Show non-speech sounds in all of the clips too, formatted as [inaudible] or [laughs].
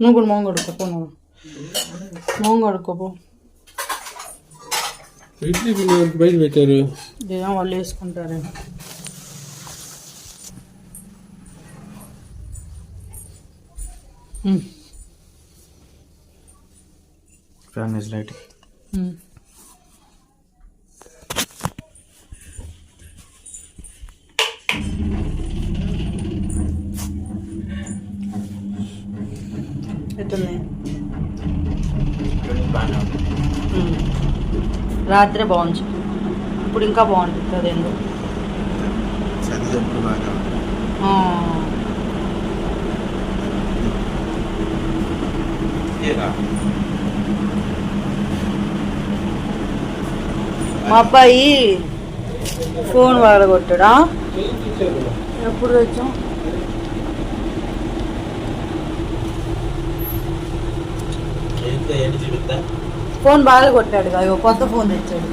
నువ్వు కూడా మొంగ అడుక్కోపో నువ్వు మొంగ అడుక్కోపో ఇడ్లీ పిండి వరకు బయట పెట్టారు ఏమో వాళ్ళు వేసుకుంటారే ఫ్యాన్ ఇస్ లైట్ రాత్రే బాగుంది. ఇప్పుడు ఇంకా బాగుంటుంది అదేందో ఆ. మా అబ్బాయి ఫోన్ వాడగొట్టాడా? ఎప్పుడు తెచ్చాం ఫోన్ బాగా కొట్టాడు కదా కొత్త ఫోన్ తెచ్చాడు.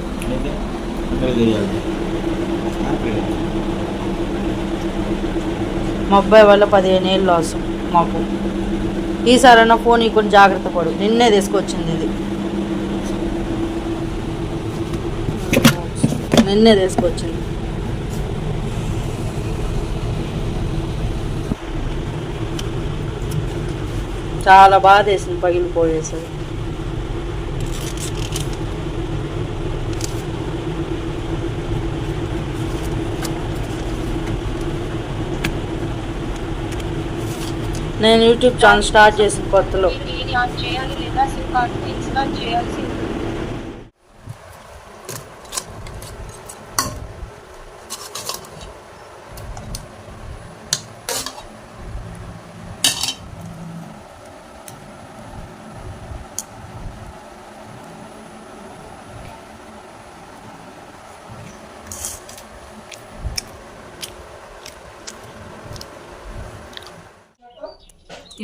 మా అబ్బాయి వల్ల పదిహేను ఏళ్ళు లాస్ మాకు. ఈసారైనా ఫోన్ ఇవ్వకుండా జాగ్రత్త పడు. నిన్నే తీసుకొచ్చింది ఇది. నిన్నే తీసుకొచ్చింది. చాలా బాధ వేసింది పగిలిపోయేసరి నేను యూట్యూబ్ ఛానల్ స్టార్ట్ చేసిన కొత్తలో. చేయాలి లేదా సిమ్ కార్డ్ ఇన్స్టాల్ చేయాల్సి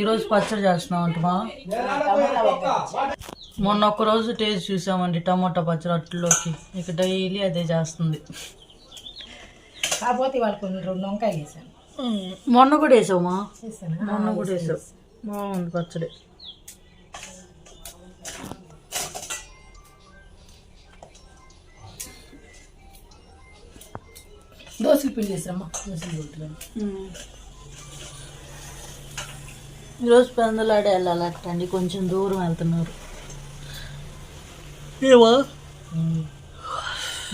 ఈరోజు పచ్చడి చేస్తున్నాం అంటమా? మొన్న ఒక్క రోజు టేస్ట్ చూసామండి టమాటా పచ్చడి అట్లలోకి ఇక డైలీ అదే చేస్తుంది. కాకపోతే వాళ్ళకి కొన్ని రెండు వంకాయలు వేసాను. మొన్న కూడా వేసావమ్మా? మొన్న కూడా వేసావు. బాగుంది పచ్చడి. దోశలు పిండి వేసామ్మా దోశలు కొట్టుకొని ఈరోజు పెందలాడే వెళ్ళాలటండి. కొంచెం దూరం వెళ్తున్నారు. ఏమా?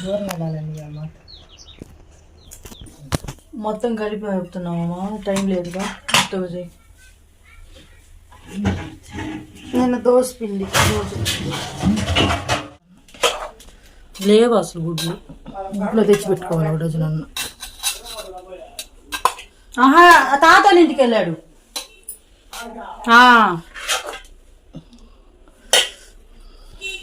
దూరం వెళ్ళాలండి అన్నమాట మొత్తం కలిపి వెళ్తున్నామమ్మా టైం లేదుగా. మొత్తం నేను దోశ పిండి రోజు. లేవు అసలు గుడ్లు? ఇంట్లో తెచ్చి పెట్టుకోవాలి ఒక రోజు నన్ను. ఆహా తాతల ఇంటికి వెళ్ళాడు. ఆ.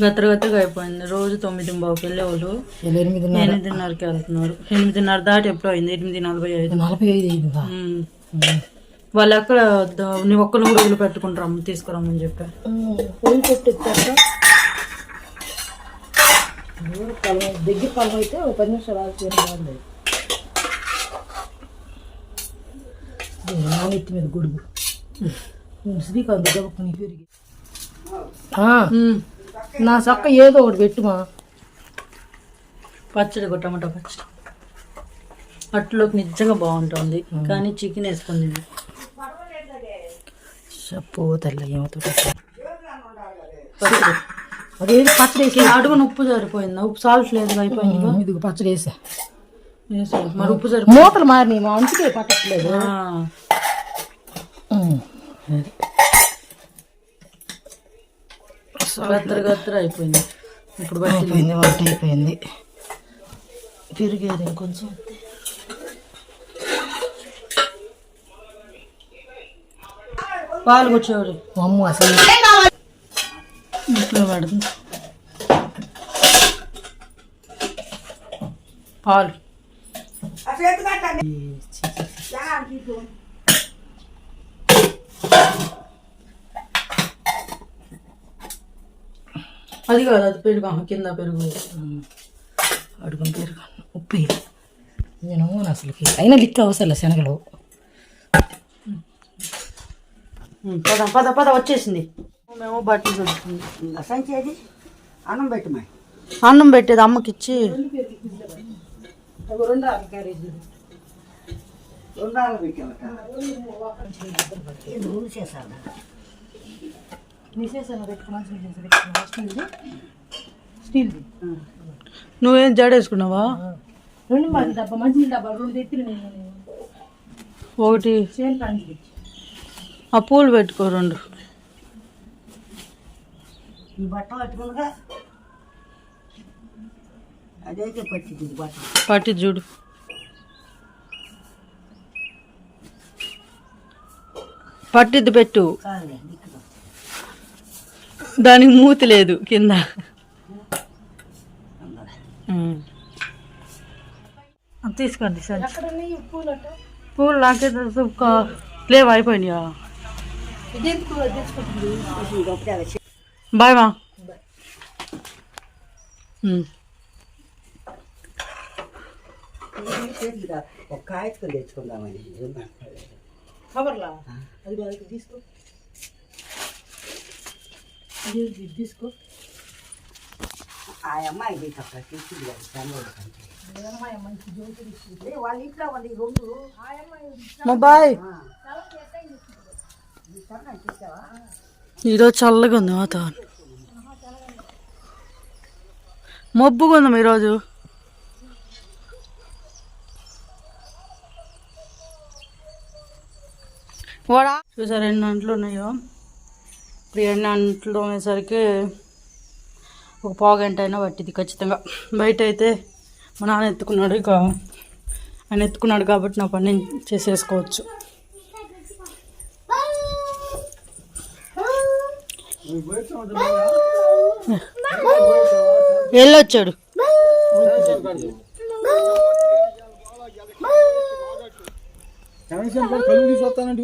గత్ర గత్రగా అయిపోయింది. రోజు తొమ్మిది వెళ్ళేవాళ్ళు ఎనిమిదిన్నర. ఎనిమిదిన్నరకి వెళ్తున్నారు. ఎనిమిదిన్నర దాటి ఎప్పుడో అయింది. ఎనిమిది నలభై ఐదు. నలభై ఐదు అయిందా. వాళ్ళు ఎక్కడ ద- నీ ఒక్కరు కూడా వదిలి పెట్టుకుని రమ్మ తీసుకురమ్మని చెప్పారు. పెట్టిస్తాక పొలం దగ్గర పొలం అయితే ఒక పది నిమిషాలు నానెత్తి మీద గుడుగు. నా చక్క ఏదో ఒకటి పెట్టుమా. పచ్చడి టమాటా పచ్చడి. అట్లోకి నిజంగా బాగుంటుంది. కానీ చికెన్ వేసుకుంది చెప్పు తెల్ల ఏమవుతుంది పచ్చడి. అదేది పచ్చడి వేసి అడుగున ఉప్పు సరిపోయిందా? ఉప్పు సాల్ట్ లేదు అయిపోయింది ఇదిగో. పచ్చడి వేసా. మరి ఉప్పు సరిపోయింది మూతలు మారినాయి మా అందుకే పట్టట్లేదు. గత్తర గత్తర అయిపోయింది. ఇప్పుడు అయిపోయింది వాటి అయిపోయింది. పెరిగేది ఇంకొంచెం. పాలు కూర్చోడు అమ్మ అసలు. ఇంట్లో పడుతుంది పాలు. అది కాదు అది పెరుగు కింద పెరుగు. అడుగుని పెరుగు ఉప్పు. నేను అసలుకి అయినా లిక్ అవసరం శనగలు. పద పద పద వచ్చేసింది. మేము బట్టలు సంచేది అన్నం పెట్టమా అన్నం పెట్టేది అమ్మకి ఇచ్చి రెండు నువ్వేం జడేసుకున్నావా రెండు మంది డబ్బా మంచి డబ్బా రెండు తెత్తిలు నేను ఒకటి. ఆ పూలు పెట్టుకో రెండు. ఈ బట్ట పట్టుకునగా ఈ బట్ట పట్టి చూడు. పట్టిద్ది పెట్టు. దానికి మూతి లేదు కింద. తీసుకోండి సరే. పూలు నాకే లేవు అయిపోయినాయా? బాయ్ మా. ఉమ్. చేతిగా ఒక కాయత్తుకొని తెచ్చుకుందామని కవర్లా? అది ఇది తీసుకో. అది ఇది తీసుకో. ఆ అమ్మాయి తీసక్క తెచ్చింది కదా చంద్రుడు కంటే. వాళ్ళ ఇంట్లో ఉంది ఈ రెండు మా బాయ్. ఈరోజు చల్లగా ఉంది వాతావరణం. మబ్బుగా ఉందాం ఈరోజు. వాడా చూసారు ఎన్ని అంట్లు ఉన్నాయో? ఇప్పుడు ఎన్ని అంట్లు తోమేసరికి ఒక పావు గంట అయినా పట్టింది ఖచ్చితంగా. బయట అయితే మా నాన్న ఎత్తుకున్నాడు ఇక. ఆయన ఎత్తుకున్నాడు కాబట్టి నా పని చేసేసుకోవచ్చు. వెళ్ళొచ్చాడు. కనీసం కలుగు తీసుకొస్తానంటే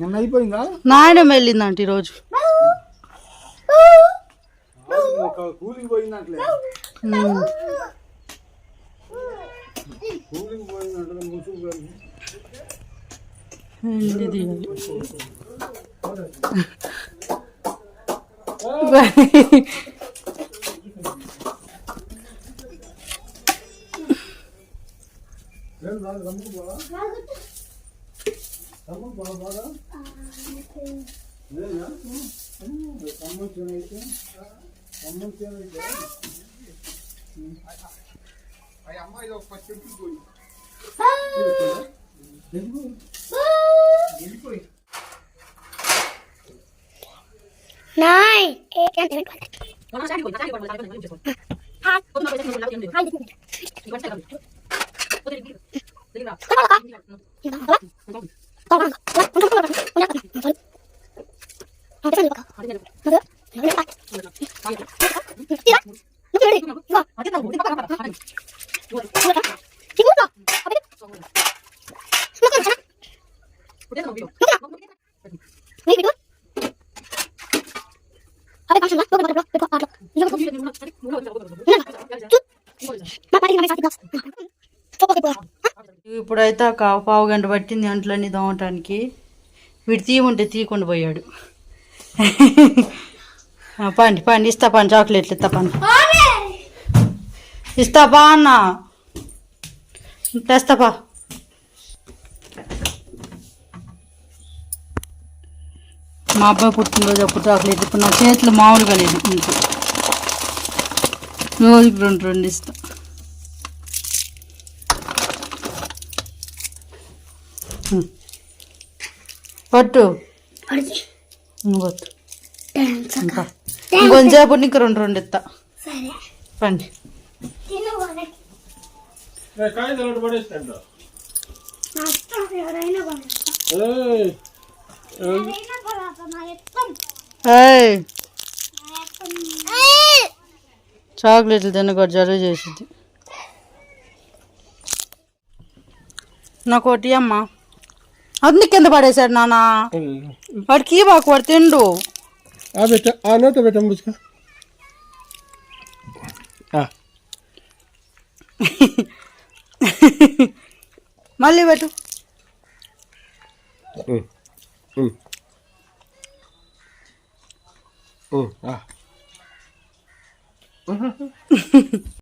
నిన్న అయిపోయిందా? నాయన వెళ్ళిందంట ఈరోజు. పోయిందంటలే. పోయిందంటే ముసుగు ఏంటి తీయాలి 봐. 한번 봐. 한번 나이. 아, 백팔십만? 너백팔백팔백팔백팔 이거 무슨? ఇప్పుడైతే ఒక పావు గంట పట్టింది అంట్లన్నీ దోమటానికి. వీడు తీయమంటే తీయకుండా పోయాడు. పండి పండి ఇస్తా పండి చాక్లెట్లు ఇస్తా పండి. ఇస్తా బా అన్న. తెస్తా పా. మా అబ్బాయి పుట్టినరోజు అప్పుడు చాక్లెట్ ఇప్పుడు నా చేతులు మామూలుగా లేదు. ఇంకో రోజుకి రెండు రెండు ఇస్తాను పట్టు. నువ్వు పట్టు. ఇంకా. ఇంకొంచెంసేపు నీకు రెండు రెండు. ఇస్తా పండి చాక్లెట్లు తినకూడదు జలుబు చేసింది నాకు ఒకటి అమ్మా. అన్ని కింద పడేశాడు నాన్న వాడికి మాకు వాడు తిండు. [laughs] మళ్ళీ పెట్టు. [laughs]